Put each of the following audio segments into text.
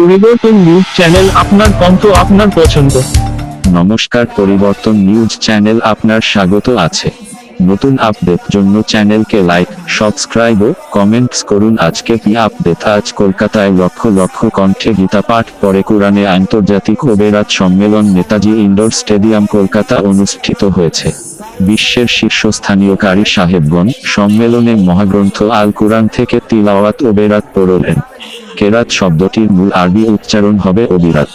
পরিবর্তন news channel আপনার কণ্ঠ আপনার পছন্দ। নমস্কার, পরিবর্তন নিউজ চ্যানেল আপনার স্বাগত আছে। নতুন আপডেট জন্য চ্যানেলকে লাইক, সাবস্ক্রাইব ও কমেন্টস করুন। আজকে পি আপডেট? আজ কলকাতায় লক্ষ লক্ষ কণ্ঠে গীতা পাঠ, পরে কোরআনে আন্তর্জাতিক ওবেরাত সম্মেলন, নেতাজি ইন্ডোর স্টেডিয়াম কলকাতা অনুষ্ঠিত হয়েছে। বিশ্বের শীর্ষস্থানীয় কারি সাহেবগণ সম্মেলনে মহাগ্রন্থ আল কোরআন থেকে তিলাওয়াত ওবেরাত পড়লেন। কেরাত শব্দটির মূল আরবি উচ্চারণ হবে অবিরাত।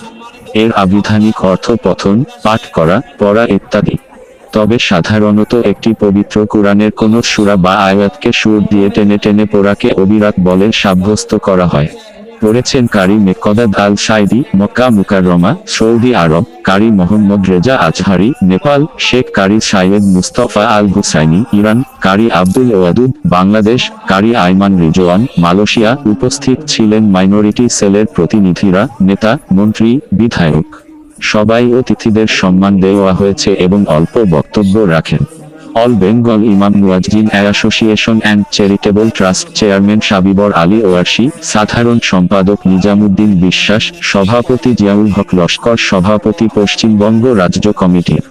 এর আবিধানিক অর্থ পথন, পাঠ করা, পড়া ইত্যাদি। তবে সাধারণত একটি পবিত্র কোরআনের কোন সুরা বা আয়াতকে সুর দিয়ে টেনে টেনে পড়াকে অবিরাত বলে সাব্যস্ত করা হয়। পড়েছেন কারি মেকদাদ দাল Saidi, Mecca Mukarramah, Saudi Arab, Qari Mohammad Reza Azhari, Nepal, Sheikh Qari Sayed Mustafa Al Husseini, Iran, Qari Abdul Wadud, Bangladesh, Qari Aiman Rizwan, Malaysia উপস্থিত ছিলেন মাইনরিটি সেলের প্রতিনিধিরা, নেতা, মন্ত্রী, বিধায়ক। সবাই অতিথিদের সম্মান দেওয়া হয়েছে এবং অল্প বক্তব্য রাখেন। All Bengal Imam Muazzin Association and Charitable Trust chairman Sabbir Ali Warsi, সাধারণ সম্পাদক নিজামুদ্দিন বিশ্বাস, সভাপতি জিয়াউল হক লস্কর, সভাপতি পশ্চিমবঙ্গ রাজ্য কমিটির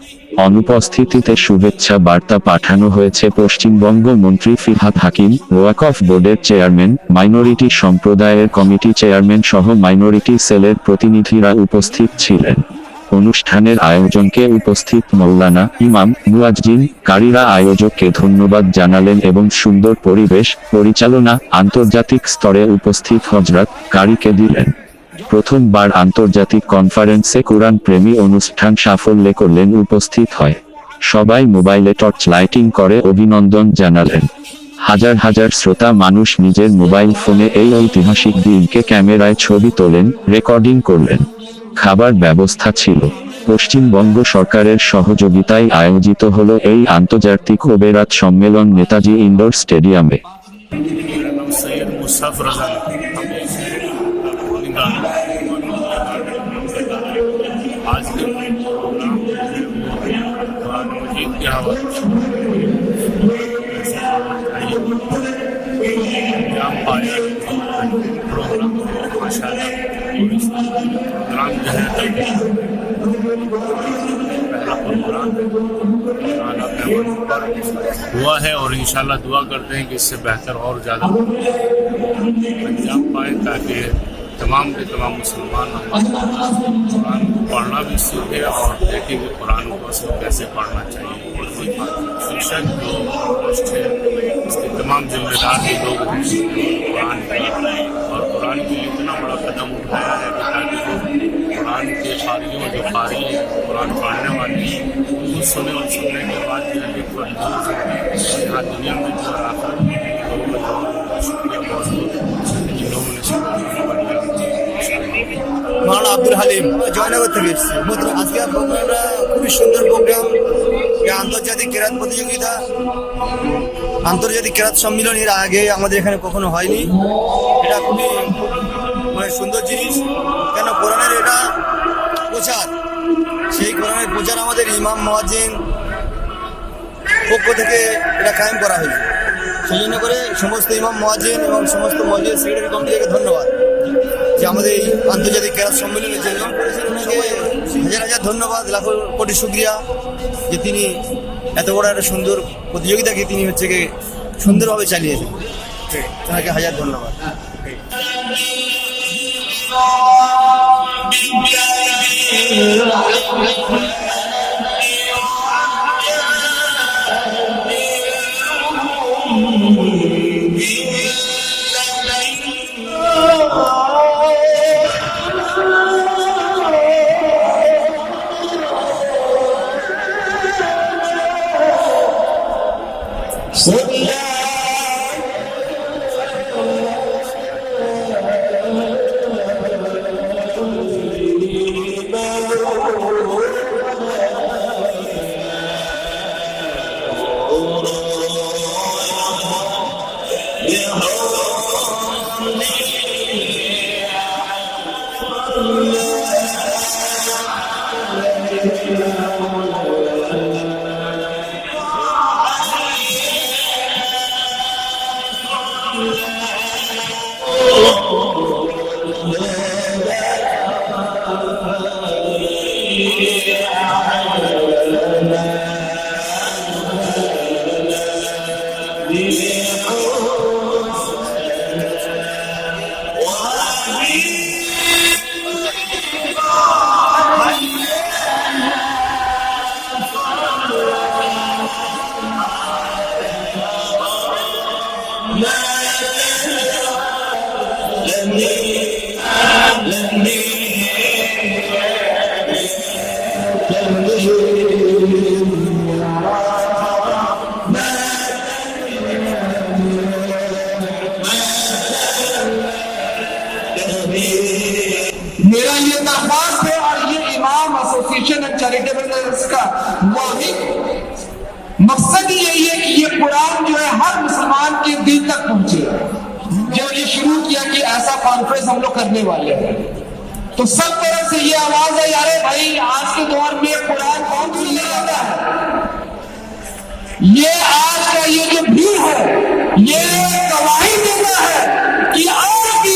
অনুপস্থিতিতে শুভেচ্ছা বার্তা পাঠানো হয়েছে পশ্চিমবঙ্গ মন্ত্রী ফিরহাদ হাকিম ওয়াকফ বোর্ডের চেয়ারম্যান, মাইনরিটি সম্প্রদায়ের কমিটি চেয়ারম্যান সহ মাইনরিটি সেলের প্রতিনিধিরা উপস্থিত ছিলেন। অনুষ্ঠানের আয়োজনকে উপস্থিত মৌলানা ইমাম মুয়াজ্জিন, কারীরা আয়োজককে ধন্যবাদ জানালেন এবং সুন্দর পরিবেশ পরিচালনা আন্তর্জাতিক স্তরে উপস্থিত হজরত কারীকে দিলেন। প্রথমবার আন্তর্জাতিক কনফারেন্সে কোরআন প্রেমী অনুষ্ঠান সাফল্যে করলেন উপস্থিত হয়। সবাই মোবাইলে টর্চ লাইটিং করে অভিনন্দন জানালেন। হাজার হাজার শ্রোতা মানুষ নিজের মোবাইল ফোনে এই ঐতিহাসিক দিনকে ক্যামেরায় ছবি তোলেন, রেকর্ডিং করলেন। খাবার ব্যবস্থা ছিল। পশ্চিমবঙ্গ সরকারের সহযোগিতায় আয়োজিত হলো এই আন্তর্জাতিক ওবেরাত সম্মেলন নেতাজি ইনডোর স্টেডিয়ামে। मेरा قرآن ہے ہوا ہے اور انشاءاللہ دعا کرتے ہیں کہ اس سے بہتر اور زیادہ انجام پائے تاکہ تمام کے تمام مسلمان قرآن کو پڑھنا بھی سیکھے اور دیکھیں کہ قرآن کو اصل کیسے پڑھنا چاہیے۔ جو پوسٹ ہے، اس کے تمام ذمہ دار لوگ ہیں، قرآن اور قرآن کے لیے कुरान को असल कैसे पढ़ना चाहिए शिक्षक जो पोस्ट है इसके तमाम जिम्मेदार भी लोग हैं कुरान के और कुरान के लिए इतना बड़ा कदम उठाया है कि ताकि जो कुरान के खारियों जो खारी हैं कुरान पढ़ने वाले हैं उनको सुने और सुनने के बाद जो है एक फरीदा हो सकती है यहाँ दुनिया में जो है आखिरत में लोगों का जो शुक्रिया बहुत बहुत जिन लोगों ने शुक्रिया মাওলানা আব্দুল হালিম জয়নগর থেকে এসেছি বন্ধুরা, আজকের প্রোগ্রামটা খুবই সুন্দর প্রোগ্রাম এই আন্তর্জাতিক কেরাত প্রতিযোগিতা আন্তর্জাতিক কেরাত সম্মিলন এর আগে আমাদের এখানে কখনো হয়নি এটা খুবই মানে সুন্দর জিনিস। কেন? কোরআনের এটা প্রচার। সেই কোরআনের প্রচার আমাদের ইমাম মহাজিন পক্ষ থেকে এটা কায়েম করা হয়েছে। সেই জন্য করে সমস্ত ইমাম মহাজিন এবং সমস্ত মসজিদ সেক্রেটারি কমিটিকে ধন্যবাদ। যে আমাদের এই আন্তর্জাতিক ক্যারাত সম্মেলনের জন্য ওনাকে হাজার হাজার ধন্যবাদ, লাখো কোটি শুক্রিয়া যে তিনি এত বড় একটা সুন্দর প্রতিযোগিতাকে তিনি হচ্ছে সুন্দরভাবে চালিয়েছেন। ওনাকে হাজার ধন্যবাদ। Gracias. Yeah. ناپاک ہے اور یہ امام ایسوسیشن اینڈ چیریٹیبل کا واحد مقصد یہی ہے کہ یہ قرآن جو ہے ہر مسلمان کے دل تک پہنچے۔ جو یہ شروع کیا کہ ایسا کانفرنس ہم لوگ کرنے والے ہیں۔ تو سب طرح سے یہ آواز ہے یار بھائی، آج کے دور میں قرآن کون سننے والا ہے؟ یہ آج کا یہ جو بھی ہے، یہ گواہی دینا ہے کہ آج کی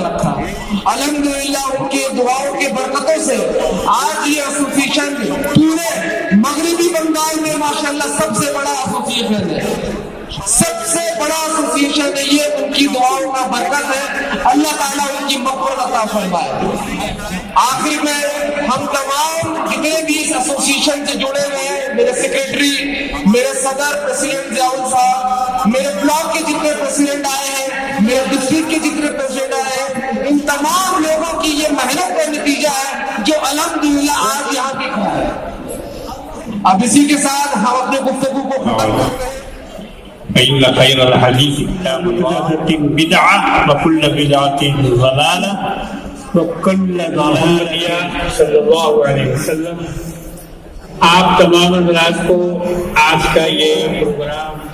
قائم رکھا۔ الحمدللہ ان کے دعاؤں کے برکتوں سے آج یہ ایسوسیشن پورے مغربی بنگال میں ماشاءاللہ سب سے بڑا ایسوسیشن ہے۔ سب سے بڑا ایسوسیشن ہے یہ، ان کی دعاؤں کا برکت ہے۔ اللہ تعالیٰ ان کی مقبول عطا فرمائے۔ آخر میں ہم تمام جتنے بھی اس ایسوسیشن سے جڑے ہوئے ہیں، میرے سیکرٹری میرے صدر پریسیڈنٹ ضیاء صاحب میرے بلاک کے جتنے پریسیڈنٹ آئے ہیں، میرے ڈسٹرکٹ کے جتنے پریسیڈنٹ تمام لوگوں کی یہ محنت کا نتیجہ ہے جو الحمدللہ آج یہاں دکھا ہے۔ اب اسی کے ساتھ ہم اپنے گفتگو کو ختم کر رہے ہیں۔ فإن خير الحديث كتاب الله بدعة، وكل بدعة ضلالة، وكل ضلالة. صلى الله عليه وسلم. آپ تمام حضرات کو آج کا یہ پروگرام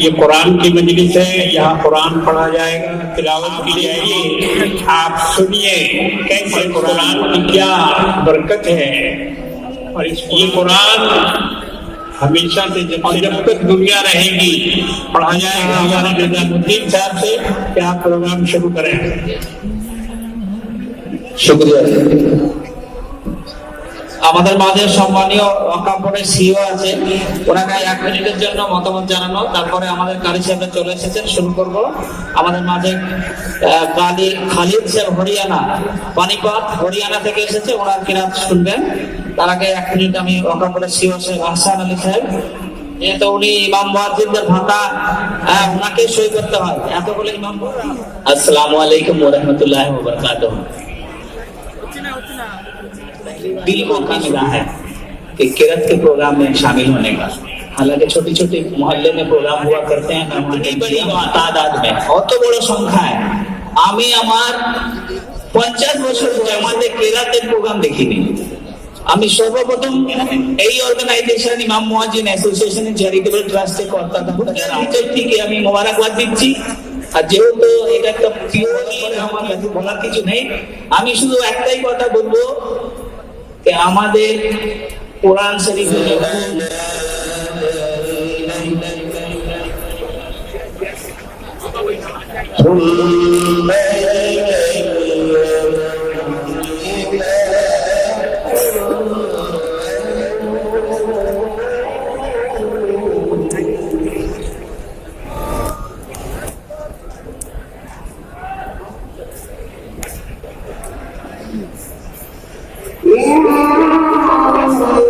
یہ قرآن کی مجلس ہے، یہاں قرآن پڑھا جائے گا، تلاوت کی جائے گی۔ آپ سنیے کیسے قرآن کی کیا برکت ہے۔ اور اس یہ قرآن ہمیشہ سے جب جب تک دنیا رہے گی، پڑھا جائے گا۔ ہمارے نظام الدین صاحب سے کیا پروگرام شروع کریں۔ شکریہ۔ আমাদের মাঝে সম্মানীয় সিও আছে। ওনাকে এক মিনিটের জন্য মতামত জানানো, তারপরে আমাদের কারি সাহেব চলে এসেছেন, শুরু করব। আমাদের মাঝে কালি খালিদ সাহেব হরিয়ানা, পানিপাত হরিয়ানা থেকে এসেছে, ওনার কিরাত শুনবেন? তার আগে এক মিনিট আমি কাপড়ের সিও সাহেব আহসান আলী সাহেব। যেহেতু উনি ইমাম মুয়াজ্জিনদের ভাতা ওনাকে সই করতে হয়। এতগুলো ইমাম আসসালামু আলাইকুম রাহমাতুল্লাহি বারাকাতুহু। दिल को भी मिला है कि किरत के प्रोग्राम में शामिल होने का हालांकि छोटी छोटी मोहल्ले में प्रोग्राम हुआ करते हैं मेहमानी बड़ी तादाद में অত বড় সংখ্যায় আমি আমার পঞ্চাশ বছর জামাতে কেরাতের প্রোগ্রাম দেখিনি আমি সর্বপ্রথম এই অর্গানাইজেশন ইমাম মুয়াজিন অ্যাসোসিয়েশনের চ্যারিটেবল ট্রাস্টের কর্তা কর্তাদের ভিতর থেকে আমি মোবারকবাদ দিচ্ছি আর যেহেতু এটা একটা প্রিয় আমার কাছে বলার কিছু নেই আমি শুধু একটাই কথা বলবো যে আমাদের কোরআন শরীফ ثم Yes. Oh,